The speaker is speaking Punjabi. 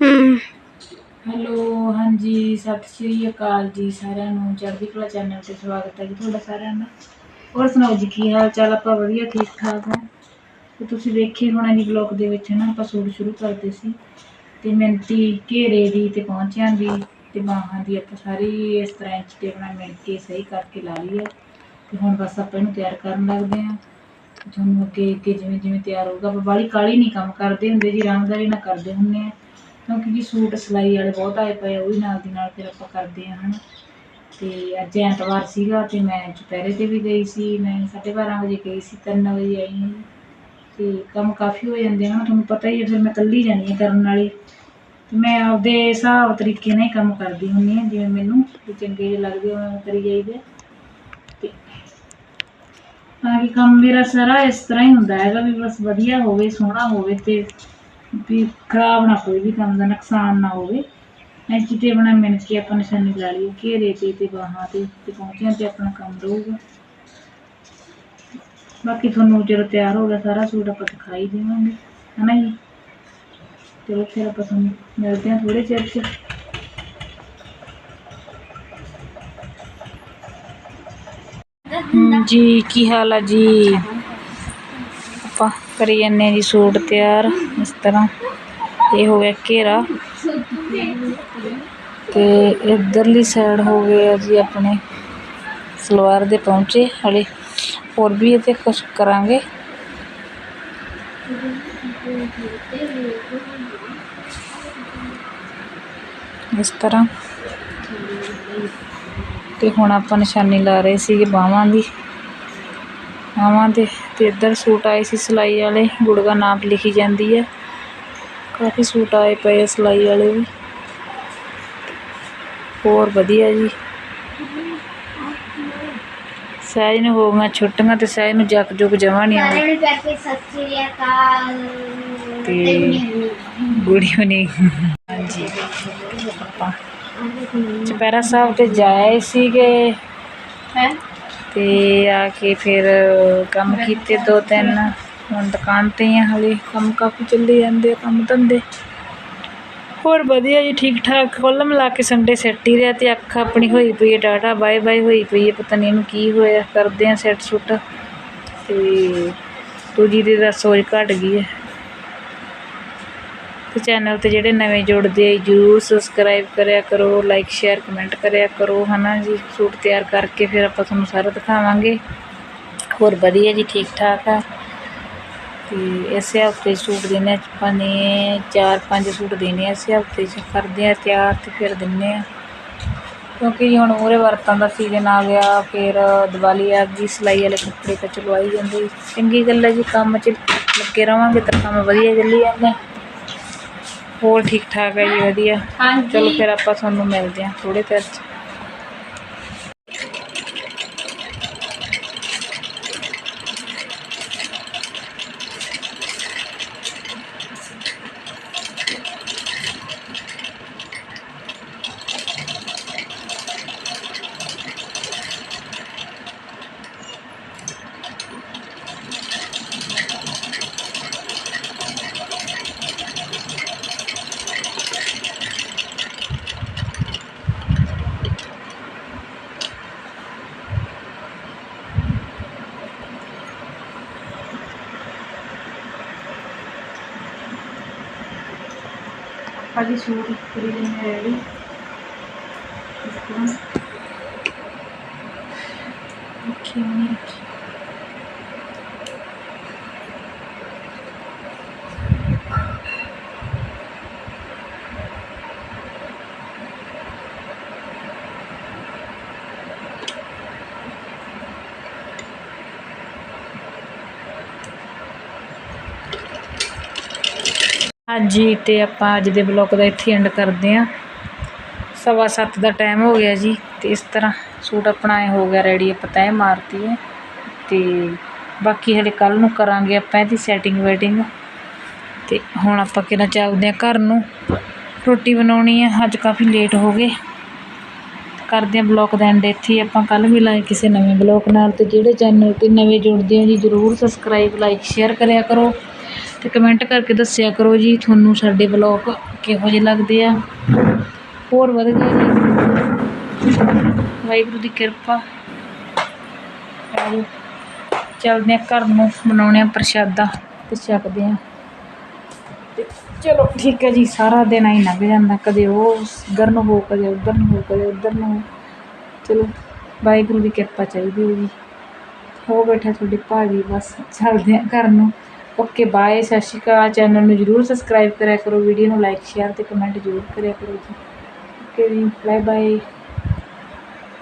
ਹੂੰ। ਹੈਲੋ, ਹਾਂਜੀ, ਸਤਿ ਸ਼੍ਰੀ ਅਕਾਲ ਜੀ ਸਾਰਿਆਂ ਨੂੰ। ਚੜ੍ਹਦੀ ਕਲਾ ਚੈਨਲ ਤੇ ਸਵਾਗਤ ਹੈ ਜੀ ਤੁਹਾਡਾ ਸਾਰਿਆਂ ਦਾ। ਹੋਰ ਸੁਣਾਓ ਜੀ, ਕੀ ਹਾਲ ਚਾਲ ਆਪਾਂ? ਵਧੀਆ, ਠੀਕ ਠਾਕ ਹਾਂ? ਤੇ ਤੁਸੀਂ ਵੇਖੇ ਹੋਣਾ ਜੀ ਬਲੌਗ ਦੇ ਵਿੱਚ ਨਾ, ਆਪਾਂ ਸੂਟ ਸ਼ੁਰੂ ਕਰਦੇ ਸੀ। ਤੇ ਮਿੰਤੀ ਘੇਰੇ ਦੀ ਤੇ ਪਹੁੰਚਿਆਂ ਦੀ ਤੇ ਬਾਹਾਂ ਦੀ ਆਪਾਂ ਸਾਰੀ ਇਸ ਤਰ੍ਹਾਂ ਇੰਚ ਤੇ ਬਣਾ ਮਿਲ ਕੇ ਸਹੀ ਕਰਕੇ ਲਾ ਲਈ ਹੈ। ਤੇ ਹੁਣ ਬਸ ਆਪਾਂ ਇਹਨੂੰ ਤਿਆਰ ਕਰਨ ਲੱਗਦੇ ਹਾਂ। ਤੁਹਾਨੂੰ ਅੱਗੇ ਅੱਗੇ ਜਿਵੇਂ ਜਿਵੇਂ ਤਿਆਰ ਹੋਊਗਾ, ਆਪਾਂ ਬਾਹਲੀ ਕਾਲੀ ਨਹੀਂ ਕੰਮ ਕਰਦੇ ਹੁੰਦੇ ਜੀ ਆਰਾਮਦਾਰੀ ਨਾਲ ਕਰਦੇ ਹੁੰਦੇ ਆ ਕਿਉਂਕਿ ਜੀ ਸੂਟ ਸਿਲਾਈ ਵਾਲੇ ਬਹੁਤ ਆਏ ਪਏ ਉਹ ਵੀ ਨਾਲ ਦੀ ਨਾਲ ਫਿਰ ਆਪਾਂ ਕਰਦੇ ਆ, ਹਨਾ। ਤੇ ਅੱਜ ਐਤਵਾਰ ਸੀਗਾ ਤੇ ਮੈਂ ਦੁਪਹਿਰੇ ਤੇ ਵੀ ਗਈ ਸੀ, ਮੈਂ 12:30 ਵਜੇ ਗਈ ਸੀ 3 ਵਜੇ ਆਈ ਹਾਂ। ਤੇ ਕੰਮ ਕਾਫੀ ਹੋ ਜਾਂਦੇ ਆ ਨਾ ਤੁਹਾਨੂੰ ਪਤਾ ਹੀ ਹੈ ਫਿਰ ਮੈਂ ਇਕੱਲੀ ਜਾਂਦੀ ਹਾਂ ਕਰਨ ਵਾਲੀ। ਤੇ ਮੈਂ ਆਪਦੇ ਹਿਸਾਬ ਤਰੀਕੇ ਨਾਲ ਹੀ ਕੰਮ ਕਰਦੀ ਹੁੰਦੀ ਹਾਂ, ਜਿਵੇਂ ਮੈਨੂੰ ਚੰਗੇ ਜਿਹੇ ਲੱਗਦੇ ਉਵੇਂ ਕਰੀ ਜਾਈਦੇ ਆ। ਤੇ ਤਾਂ ਕਿ ਕੰਮ ਮੇਰਾ ਸਾਰਾ ਇਸ ਤਰ੍ਹਾਂ ਹੀ ਹੁੰਦਾ ਹੈਗਾ ਵੀ ਬਸ ਵਧੀਆ ਹੋਵੇ, ਸੋਹਣਾ ਹੋਵੇ ਤੇ ਵੀ ਖਰਾਬ ਨਾ ਕੋਈ ਵੀ ਕੰਮ ਦਾ ਨੁਕਸਾਨ ਨਾ ਹੋਵੇ। ਐਂਚੀ ਤੇ ਬਣਾ ਮਿਣ ਕੇ ਆਪਾਂ ਨਿਸ਼ਾਨੀ ਲਾ ਲਈ ਘੇਰੇ ਤੇ ਤੇ ਬਾਹਾਂ ਤੇ ਤੇ ਪਹੁੰਚਿਆਂ ਤੇ ਆਪਣਾ ਕੰਮ ਰਹੂਗਾ। ਬਾਕੀ ਤੁਹਾਨੂੰ ਜਦੋਂ ਤਿਆਰ ਹੋ ਗਿਆ ਸਾਰਾ ਸੂਟ ਆਪਾਂ ਦਿਖਾਈ ਦੇਵਾਂਗੇ ਹਨਾ ਜੀ? ਚਲੋ ਫਿਰ ਆਪਾਂ ਤੁਹਾਨੂੰ ਮਿਲਦੇ ਹਾਂ ਥੋੜੇ ਚਿਰ ਚ। ਜੀ ਕੀ ਹਾਲ ਆ ਜੀ? ਕਰੀ ਜਾਂਦੇ ਜੀ ਸੂਟ ਤਿਆਰ, ਇਸ ਤਰ੍ਹਾਂ। ਇਹ ਹੋ ਗਿਆ ਘੇਰਾ। ਤੇ ਇਧਰਲੀ ਸਾਈਡ ਹੋ ਗਏ ਆ ਜੀ ਆਪਣੇ ਸਲਵਾਰ ਦੇ ਪਹੁੰਚੇ ਹਲੇ ਹੋਰ ਵੀ ਇਹਤੇ ਕੁਝ ਕਰਾਂਗੇ। ਇਸ ਤਰ੍ਹਾਂ। ਤੇ ਹੁਣ ਆਪਾਂ ਨਿਸ਼ਾਨੀ ਲਾ ਰਹੇ ਸੀਗੇ ਬਾਹਾਂ ਦੀ। ਬਾਹਾਂ ਦੇ ਤੇ ਇੱਧਰ ਸੂਟ ਆਏ ਸੀ ਸਿਲਾਈ ਵਾਲੇ ਗੁੜਗਾ ਨਾਪ ਲਿਖੀ ਜਾਂਦੀ ਹੈ। ਕਾਫੀ ਸੂਟ ਆਏ ਪਏ ਸਿਲਾਈ ਵਾਲੇ ਵੀ। ਹੋਰ ਵਧੀਆ ਜੀ। ਸਹਿਜ ਨੂੰ ਹੋ ਗਈਆਂ ਛੁੱਟੀਆਂ ਤੇ ਸਹਿਜ ਨੂੰ ਜੱਕ ਜੁਕ ਜਮਾ ਨਹੀਂ ਆਉਂਦਾ। ਸਾਰਿਆਂ ਨੂੰ ਪਿਆਰ ਕੇ ਸਤਿ ਸ੍ਰੀ ਅਕਾਲ। ਤੇ ਗੁੜੀ ਹੋਣੀ ਹਾਂਜੀ। ਆਪਾਂ ਚੁਪਹਿਰਾ ਸਾਹਿਬ ਤੇ ਜਾਏ ਸੀਗੇ। ਹੈ? ਤੇ ਆ ਕੇ ਫਿਰ ਕੰਮ ਕੀਤੇ ਦੋ ਤਿੰਨ। ਹੁਣ ਦੁਕਾਨ ਤੇ ਹੀ ਆ ਹਲੇ, ਕੰਮ ਕਾਫੀ ਚੱਲੀ ਜਾਂਦੇ ਆ ਕੰਮ ਧੰਦੇ। ਹੋਰ ਵਧੀਆ ਜੀ ਠੀਕ ਠਾਕ ਕੁੱਲ ਮਿਲਾ ਕੇ ਸੰਡੇ ਸੈੱਟ ਹੀ ਰਿਹਾ ਤੇ ਅੱਖ ਆਪਣੀ ਹੋਈ ਪਈ ਹੈ ਡਾਟਾ ਬਾਏ ਬਾਏ ਹੋਈ ਪਈ ਹੈ ਪਤਾ ਨਹੀਂ ਇਹਨੂੰ ਕੀ ਹੋਇਆ। ਕਰਦੇ ਆ ਸੈੱਟ ਸੁੱਟ ਤੇ ਦੂਜੀ ਦੀ ਦਾ ਸੋਚ ਘਟ ਗਈ ਹੈ ਤੇ ਚੈਨਲ ਤੇ ਜਿਹੜੇ ਨਵੇਂ ਜੁੜਦੇ ਆ ਜਰੂਰ ਸਬਸਕ੍ਰਾਈਬ ਕਰਿਆ ਕਰੋ ਲਾਈਕ ਸ਼ੇਅਰ ਕਮੈਂਟ ਕਰਿਆ ਕਰੋ, ਹਨਾ ਜੀ? ਸੂਟ ਤਿਆਰ ਕਰਕੇ ਫਿਰ ਆਪਾਂ ਤੁਹਾਨੂੰ ਸਾਰਾ ਦਿਖਾਵਾਂਗੇ। ਹੋਰ ਵਧੀਆ ਜੀ ਠੀਕ ਠਾਕ ਆ। ਤੇ ਇਸੇ ਹਫ਼ਤੇ ਸੂਟ ਦੇਣੇ ਆਪਾਂ ਨੇ ਚਾਰ ਪੰਜ ਸੂਟ ਦੇਣੇ ਆ ਇਸੇ ਹਫ਼ਤੇ 'ਚ। ਕਰਦੇ ਆ ਤਿਆਰ ਤੇ ਫਿਰ ਦਿੰਨੇ ਆ। ਕਿਉਂਕਿ ਜੀ ਹੁਣ ਮੂਹਰੇ ਵਰਤਾਂ ਦਾ ਸੀਜ਼ਨ ਆ ਗਿਆ, ਫਿਰ ਦੀਵਾਲੀ ਆ ਗਈ, ਸਿਲਾਈ ਵਾਲੇ ਕੱਪੜੇ ਤਾਂ ਚਲਵਾਈ ਆਈ ਜਾਂਦੇ। ਚੰਗੀ ਗੱਲ ਹੈ ਜੀ, ਕੰਮ 'ਚ ਲੱਗੇ ਰਵਾਂਗੇ ਤਾਂ ਕੰਮ ਵਧੀਆ ਚੱਲੀ ਜਾਂਦਾ। ਹੋਰ ਠੀਕ ਠਾਕ ਹੈ ਜੀ ਵਧੀਆ। ਚਲੋ ਫਿਰ ਆਪਾਂ ਤੁਹਾਨੂੰ ਮਿਲਦੇ ਹਾਂ ਥੋੜੇ ਚਿਰ 'ਚ ਆਪਾਂ ਜੀ ਸੂਟ ਕਰੀ ਲੈਣੇ ਰੈਡੀ ਇਸ ਤਰ੍ਹਾਂ। ਰੱਖੀ ਹੋਣੀ ਹਾਂਜੀ, ਤੇ ਆਪਾਂ ਅੱਜ ਦੇ ਬਲੌਗ ਦਾ ਇੱਥੇ ਐਂਡ ਕਰਦੇ ਹਾਂ। ਸਵਾ ਸੱਤ ਦਾ ਟਾਈਮ ਹੋ ਗਿਆ ਜੀ, ਤੇ ਇਸ ਤਰ੍ਹਾਂ ਸੂਟ ਆਪਣਾ ਇਹ ਹੋ ਗਿਆ ਰੈਡੀ ਆਪਾਂ ਤੈਅ ਮਾਰਤੀ ਹੈ। ਤੇ ਬਾਕੀ ਹਲੇ ਕੱਲ ਨੂੰ ਕਰਾਂਗੇ ਆਪਾਂ ਇਹਦੀ ਸੈਟਿੰਗ ਵੈਟਿੰਗ ਤੇ ਹੁਣ ਆਪਾਂ ਕਿਹੜਾ ਚੱਲਦੇ ਹਾਂ ਘਰ ਨੂੰ। ਰੋਟੀ ਬਣਾਉਣੀ ਹੈ, ਅੱਜ ਕਾਫੀ ਲੇਟ ਹੋ ਗਏ। ਕਰਦੇ ਹਾਂ ਬਲੌਗ ਦਾ ਐਂਡ ਇੱਥੇ ਹੀ ਆਪਾਂ ਕੱਲ ਮਿਲਾਂਗੇ ਕਿਸੇ ਨਵੇਂ ਬਲੌਗ ਨਾਲ। ਤੇ ਜਿਹੜੇ ਚੈਨਲ ਤੇ ਨਵੇਂ ਜੁੜਦੇ ਹੋ ਜੀ, ਜਰੂਰ ਸਬਸਕ੍ਰਾਈਬ ਲਾਈਕ ਸ਼ੇਅਰ ਕਰਿਆ ਕਰੋ। ਤੇ ਕਮੈਂਟ ਕਰਕੇ ਦੱਸਿਆ ਕਰੋ ਜੀ, ਤੁਹਾਨੂੰ ਸਾਡੇ ਬਲੌਗ ਕਿਹੋ ਜਿਹੇ ਲੱਗਦੇ ਆ। ਹੋਰ ਵਧੀਆ ਜੀ। ਵਾਹਿਗੁਰੂ ਦੀ ਕਿਰਪਾ। ਚੱਲਦੇ ਆ ਘਰ ਨੂੰ ਬਣਾਉਣੇ ਆ ਪ੍ਰਸ਼ਾਦਾ ਤੇ ਛਕਦੇ ਆ ਤੇ ਚਲੋ ਠੀਕ ਹੈ ਜੀ, ਸਾਰਾ ਦਿਨ ਆਈ ਲੰਘ ਜਾਂਦਾ, ਕਦੇ ਉਹ ਇੱਧਰ ਨੂੰ ਹੋ, ਕਦੇ ਉੱਧਰ ਨੂੰ ਹੋ, ਕਦੇ ਉੱਧਰ ਨੂੰ ਹੋ। ਚਲੋ, ਵਾਹਿਗੁਰੂ ਦੀ ਕਿਰਪਾ ਚਾਹੀਦੀ ਹੈ ਜੀ। ਹੋ ਬੈਠਾ ਤੁਹਾਡੀ ਭਾਜੀ, ਬਸ ਚੱਲਦੇ ਆ ਘਰ ਨੂੰ। ਓਕੇ ਬਾਏ ਸਤਿ ਸ਼੍ਰੀ ਅਕਾਲ. ਚੈਨਲ ਨੂੰ ਜਰੂਰ ਸਬਸਕ੍ਰਾਈਬ ਕਰਿਆ ਕਰੋ. ਵੀਡੀਓ ਨੂੰ ਲਾਈਕ ਸ਼ੇਅਰ ਤੇ ਕਮੈਂਟ ਜਰੂਰ ਕਰਿਆ ਕਰੋ ਜੀ. ਓਕੇ ਜੀ ਬਾਏ ਬਾਏ